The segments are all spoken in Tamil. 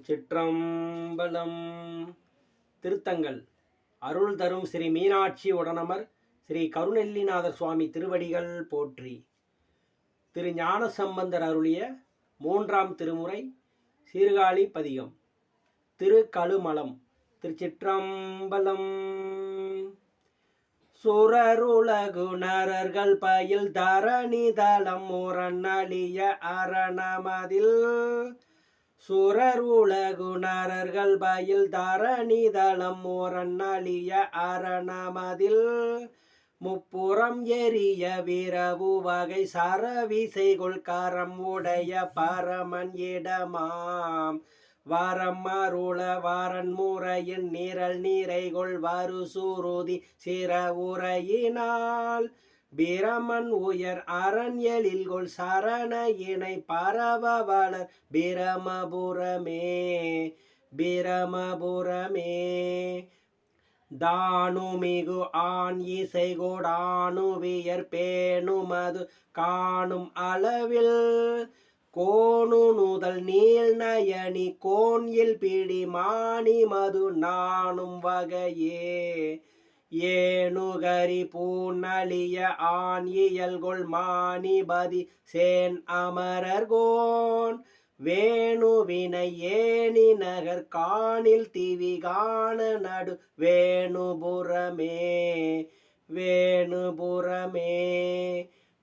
திருச்சிற்றம்பலம். திருத்தங்கள். அருள் தரும் ஸ்ரீ மீனாட்சி உடனமர் ஸ்ரீ கருணெல்லிநாதர் சுவாமி திருவடிகள் போற்றி. திரு ஞானசம்பந்தர் அருளிய மூன்றாம் திருமுறை சீர்காழி பதிகம். திரு கழுமலம் திருச்சிற்றம்பலம். சுரருலகுணரர்கள் பயில் தரணி தளம் முரணழிய அரணமதில். சுரர் உலகுணரர்கள் பயில் தரணிதளம் தளம் அரணமதில். முப்புறம் எரிய வீரவு வகை சரவிசைகொள் காரம் உடைய பரமன் இடமாம். வாரம் மாறுள வாரன் முறையின் நிரல் நீரைகொள் வரு சுருதி சிற உரையினால். பிரமன் உயர் அரண் எழில்கொள் சரண இணை பரவவளர் பிரமபுரமே பிரமபுரமே தானுமிகு ஆண் இசைகோடானுவியர் பேணுமது காணும் அளவில். கோணு நுதல் நீள் நயனி கோன்யில் பிடி மாணி மது நானும் வகையே. ஏனுகரி பூநலிய ஆண் இயல்கொள் மாணிபதி சேன் அமரர்கோன் வேணுவினை ஏனி நகர் காணில் திவி காண நடு வேணுபுறமே வேணுபுறமே.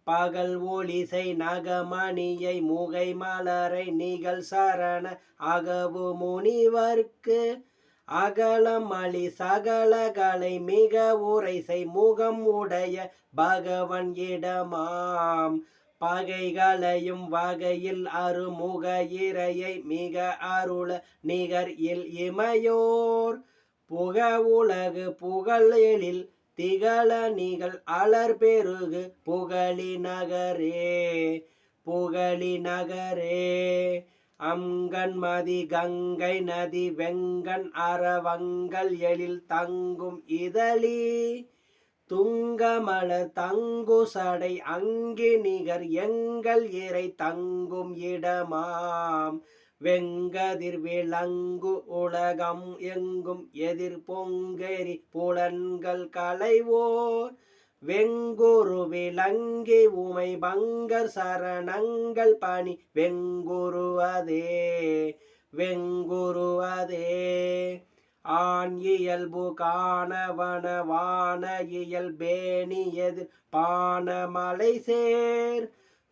பகல் ஒளிசை நகமணியை முகை மலரை நிகழ் சரண அகவு முனிவர்க்கு அகலம் அழி சகலகளை மிக உரைசை முகம் உடைய பகவன் இடமாம். பகைகளையும் வகையில் அருமுக இறையை மிக அருள நிகர் இல் இமையோர். புக உலகு புகழ் திகழ நிகழ் அலர் பெருகு புகழி நகரே புகழி நகரே. அங்கன் மதி கங்கை நதி வெங்கன் அறவங்கள் எழில் தங்கும் இதழி. துங்கமல தங்கு சடை அங்கி நிகர் எங்கள் இறை தங்கும் இடமாம். வெங்கதிர் விளங்கு உலகம் எங்கும் எதிர் பொங்கெரி புலன்கள் களைவோர். வெங்குரு விளங்கி உமை பங்கர் சரணங்கள் பணி. வெங்குருவதே வெங்குருவதே ஆண் இயல்பு காணவனவான இயல்பேணியது பானமலை சேர்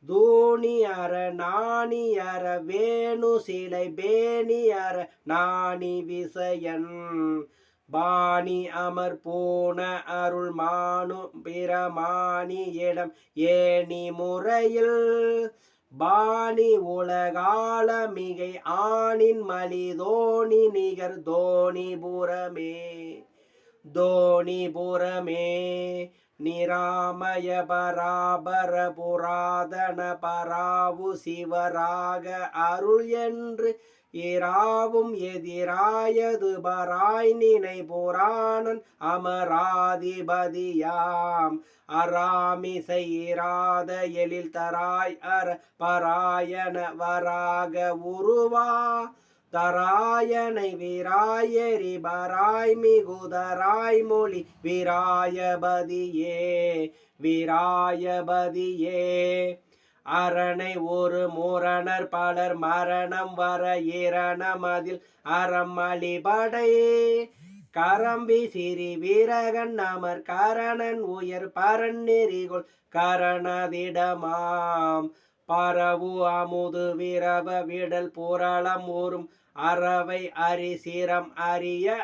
தூணி அற நாணி அற வேணு சிலை பேணி அற நாணி விசயன். பாணி அமர் போன அருள் மானு பிரமாணி இடம் ஏணி முறையில். பாணி உலகால மிகை ஆணின் மலி தோணி நிகர் தோணிபுரமே தோணிபுரமே நிராமய பராபர புராதன பராவு சிவராக அருள் என்று இராவும் எதிராயது பராய் நினை புராணன் அமராதிபதியாம். அராமிசை இராத எழில் தராய் அர பராயண வராக உருவா தராயனை விராயரி பராய் மிகுதராய் மொழி விராயபதியே விராயபதியே. அரணை ஒரு முரணர் பலர் மரணம் வர இரணம் அதில் அறம் அழிபடை கரம்பி சிறி வீரகன் அமர் கரணன் உயர் பரன் நெறிகொள் கரணதிடமாம். பரவு அமுது விரவ விடல் புரளம் ஊரும் அறவை அரிசிரம் அறிய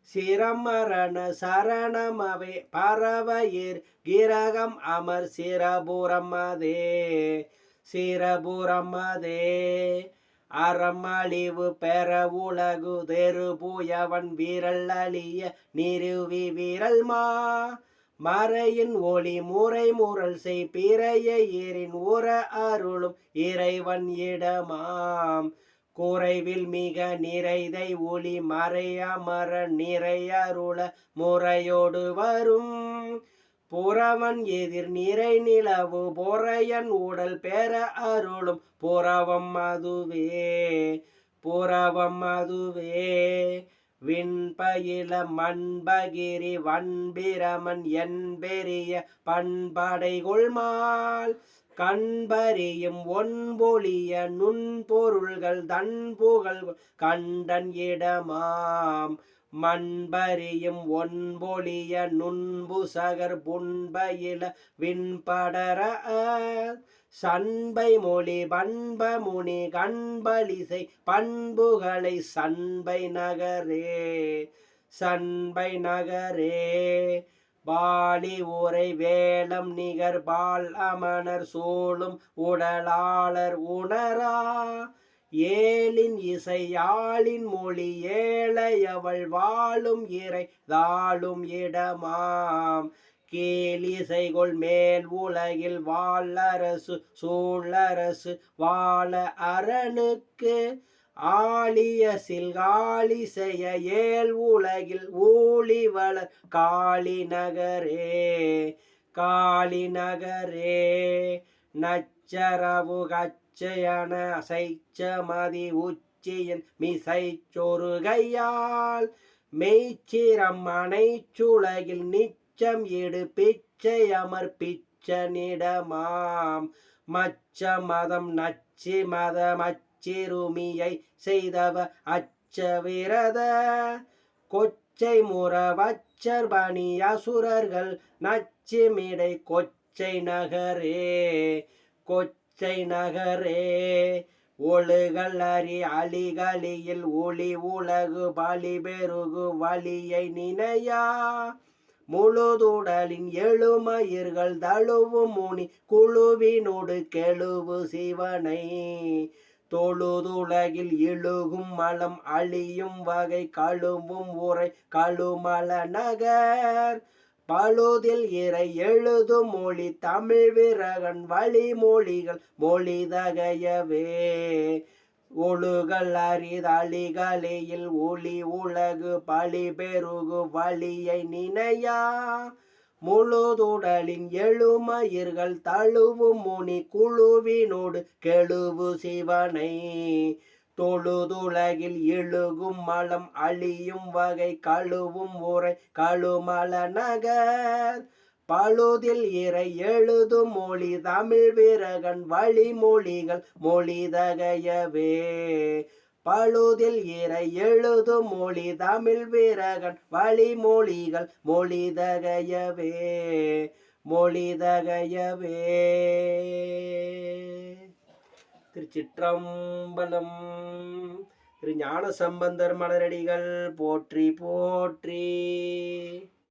சீரம் மரண சரணம் அவை பறவையிர் கிரகம் அமர் சிரபுரம் அதே சிரபுரம் அதே. அறம் அழிவு பெற உலகு தெருபுயவன் வீரல் அழிய நிறுவி வீரல் மா மறையின் ஒளி முறை முரல் செய் பிறைய ஈரின் உற அருளும் இறைவன் இடமாம். குறைவில் மிக நிறைதை ஒளி மறையமர நிறையருள முறையோடு வரும். புறவன் எதிர் நிறை நிலவு பொறையன் உடல் பெற அருளும். புறவம் அதுவே புறவம் அதுவே. விண்பயில மண்பகிரி வன்பிரமன் என்பெரிய பண்படை கொள்மாள் கண்பறியும் ஒன்பொழிய நுண்பொருள்கள் தன் புகழ் கண்டன் இடமாம். மண்பறியும் ஒன்பொழிய நுண்புசகர் புண்பயில விண்படர சண்பை மொழி பண்ப முனி கண்பலிசை பண்புகளை சண்பை நகரே சண்பை நகரே. பாலி ஊரை வேளம் நிகர் பால் அமனர் சூழும் உடலாளர் உணரா. ஏலின் இசையாளின் மொழி ஏழையவள் வாழும் இறை தாழும் இடமாம். கீழிசைகொள் மேல் உலகில் வாழரசு சூழரசு வாழ அரணுக்கு ஆழிய சில்காழி செய்ய ஏல் உலகில் ஊழிவள காளி நகரே காளி நகரே நச்சரவு கச்சையன அசைச்சமதி உச்சியின் மிசை சொருகையால் மெய்ச்சிரம் அனைச்சுலகில் நிச்சம் இடு பிச்சை அமர் பிச்சனிடமாம். மச்ச மதம் நச்சி மத மச்ச அச்சிறுமியை செய்தவ அச்சவிரத கொச்சை முறவச்சர் பணி அசுரர்கள் நச்சிமிடை கொச்சை நகரே கொச்சை நகரே. ஒழுகல் அறி அலிகளியில் ஒளி உலகு பலி பெருகு வழியை நினையா. முழுதுடலின் எழுமயிர்கள் தழுவு முனி குழுவினோடு கெழுவு சிவனை. தொழுதுலகில் இழுகும் மலம் அழியும் வகை கழுவும் உரை கழுமல நகர். பழுதில் இறை எழுதும் மொழி தமிழ் விரகன் வழிமொழிகள் மொழி தகையவே ஒழுகல் அரிதழிகளில் ஒளி உலகு பழி பெருகு வழியை நினையா. முழுதுடலின் எழுமயிர்கள் தழுவும் முனி குழுவினோடு கெழுவு சிவனை. தொழுதுலகில் இழுகும் மலம் அழியும் வகை கழுவும் உரை கழுமல நகர். பழுதில் இறை எழுதும் மொழி தமிழ் விரகன் வழிமொழிகள் மொழி தகையவே பழுதில் இறை எழுது மொழி தமிழ் விரகன். வழிமொழிகள் மொழி தகையவே மொழி தகையவே. திருச்சிற்றம்பலம் திரு ஞான சம்பந்தர் மலரடிகள் போற்றி போற்றி.